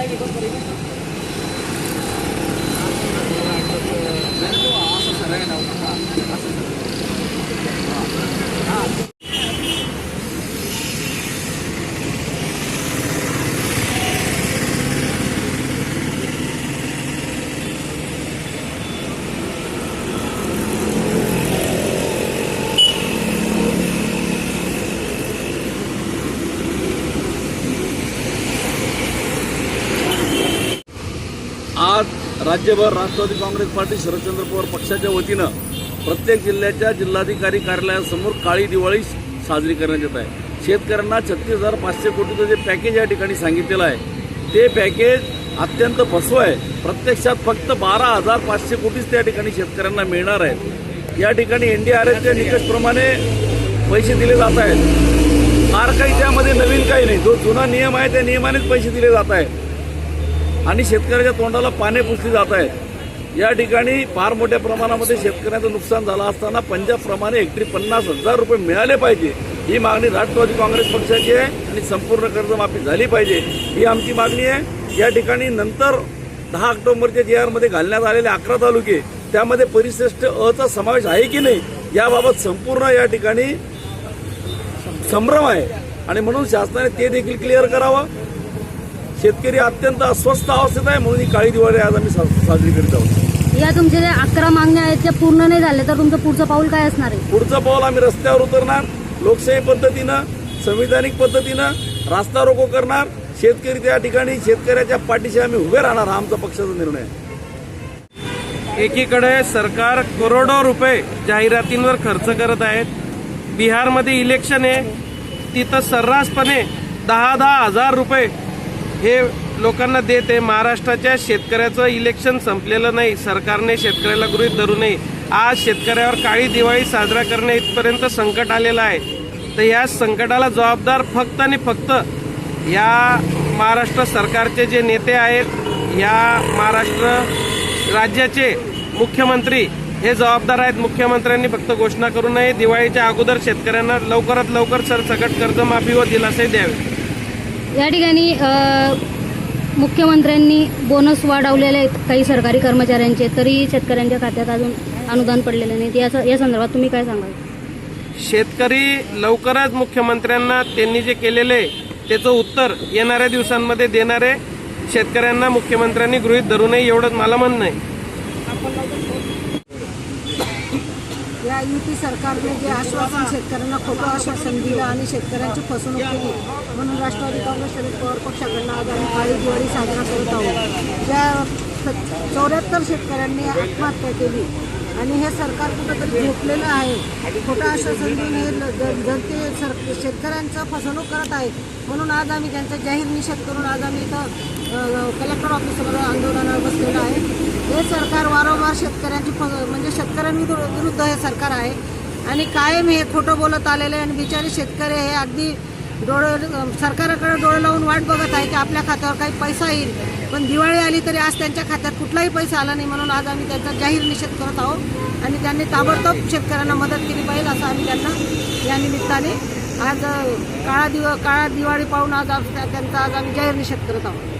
जाएगी आज राज्यभर राष्ट्रवादी काँग्रेस पार्टी शरदचंद्र पवार पक्षाच्या वतीनं प्रत्येक जिल्ह्याच्या जिल्हाधिकारी कार्यालयासमोर काळी दिवाळी साजरी करण्यात येत आहे. शेतकऱ्यांना छत्तीस हजार पाचशे कोटीचं जे पॅकेज या ठिकाणी सांगितलेलं आहे ते पॅकेज अत्यंत फसव आहे. प्रत्यक्षात फक्त बारा हजार पाचशे कोटीच त्या ठिकाणी शेतकऱ्यांना मिळणार आहेत. या ठिकाणी एन डी आर एफच्या निकषप्रमाणे पैसे दिले जात आहेत. फार काही त्यामध्ये नवीन काही नाही. जो जुना नियम आहे त्या नियमानेच पैसे दिले जात आहेत. आणि शेतकऱ्याच्या तोंडाला पाने पुसली जात आहेत. या ठिकाणी फार मोठ्या प्रमाणामध्ये शेतकऱ्याचं नुकसान झालं असताना पंजाबप्रमाणे हेक्टरी पन्नास हजार रुपये मिळाले पाहिजे. ही मागणी राष्ट्रवादी काँग्रेस पक्षाची आहे आणि संपूर्ण कर्जमाफी झाली पाहिजे. ही आमची मागणी आहे. या ठिकाणी नंतर दहा ऑक्टोबरच्या जी आरमध्ये घालण्यात आलेले अकरा तालुके त्यामध्ये परिश्रेष्ठ अचा समावेश आहे की नाही याबाबत संपूर्ण या ठिकाणी संभ्रम आहे. आणि म्हणून शासनाने ते देखील क्लिअर करावं. शेतकरी अत्यंत अस्वस्थ अवस्थेत आहे म्हणून ही काळी दिवाळी आज आम्ही साजरी करीत आहोत. या तुमचे जे अकरा मागण्या आहेत त्या पूर्ण नाही झाल्या तर तुमचं पुढचं पाऊल काय असणार आहे? पुढचं पाऊल आम्ही रस्त्यावर उतरणार लोकशाही पद्धतीनं संविधानिक पद्धतीनं रास्ता रोको करणार शेतकरी त्या ठिकाणी शेतकऱ्याच्या पाठीशी आम्ही उभे राहणार हा आमचा पक्षाचा निर्णय आहे. एकीकडे सरकार करोडो रुपये जाहिरातींवर खर्च करत आहेत. बिहारमध्ये इलेक्शन आहे. तिथं सर्रासपणे दहा दहा हजार रुपये हे लोकांना देत आहे. महाराष्ट्राच्या शेतकऱ्याचं इलेक्शन संपलेलं नाही. सरकारने शेतकऱ्याला गृहीत धरू नये. आज शेतकऱ्यावर काळी दिवाळी साजरा करणे इथपर्यंत संकट आलेलं आहे. तर या संकटाला जबाबदार फक्त आणि फक्त या महाराष्ट्र सरकारचे जे नेते आहेत या महाराष्ट्र राज्याचे मुख्यमंत्री हे जबाबदार आहेत. मुख्यमंत्र्यांनी फक्त घोषणा करू नये. दिवाळीच्या अगोदर शेतकऱ्यांना लवकरात लवकर सरसकट कर्जमाफी व दिलासाही द्यावे. या ठिकाणी मुख्यमंत्र्यांनी बोनस वाढवलेले आहेत काही सरकारी कर्मचाऱ्यांचे तरीही शेतकऱ्यांच्या खात्यात अजून अनुदान पडलेलं नाही. याचा या संदर्भात तुम्ही काय सांगाल? शेतकरी लवकरच मुख्यमंत्र्यांना त्यांनी जे केलेले त्याचं उत्तर येणाऱ्या दिवसांमध्ये देणारे शेतकऱ्यांना मुख्यमंत्र्यांनी गृहित धरू नये एवढंच मला म्हणणं आहे. या युती सरकारने जे आश्वासन शेतकऱ्यांना खोटं आश्वासन दिलं आणि शेतकऱ्यांची फसवणूक केली म्हणून राष्ट्रवादी काँग्रेस शरद पवार पक्षाकडनं आज आम्ही काळी दिवाळी साजरा करत आहोत. ज्या चौऱ्याहत्तर शेतकऱ्यांनी आत्महत्या केली आणि हे सरकार कुठंतरी झोपलेलं आहे. खोटं आश्वासन देऊन हे जनते सर शेतकऱ्यांचं फसवणूक करत आहे म्हणून आज आम्ही त्यांचा जाहीर निषेध करून आज आम्ही इथं कलेक्टर ऑफिसवर आंदोलनावर बसलेलं आहे. वारंवार शेतकऱ्यांची फ म्हणजे शेतकऱ्यांनी विरुद्ध हे सरकार आहे. आणि कायम हे खोटं बोलत आलेले आहे आणि बिचारे शेतकरी हे अगदी डोळे सरकाराकडे डोळे लावून वाट बघत आहे की आपल्या खात्यावर काही पैसा येईल. पण दिवाळी आली तरी आज त्यांच्या खात्यात कुठलाही पैसा आला नाही म्हणून आज आम्ही त्यांचा जाहीर निषेध करत आहोत. आणि त्यांनी ताबडतोब शेतकऱ्यांना मदत केली पाहिजे असं आम्ही त्यांना या निमित्ताने आज काळा दिव काळा दिवाळी पाहून आज आज त्या- त्यांचा आज आम्ही जाहीर निषेध करत आहोत.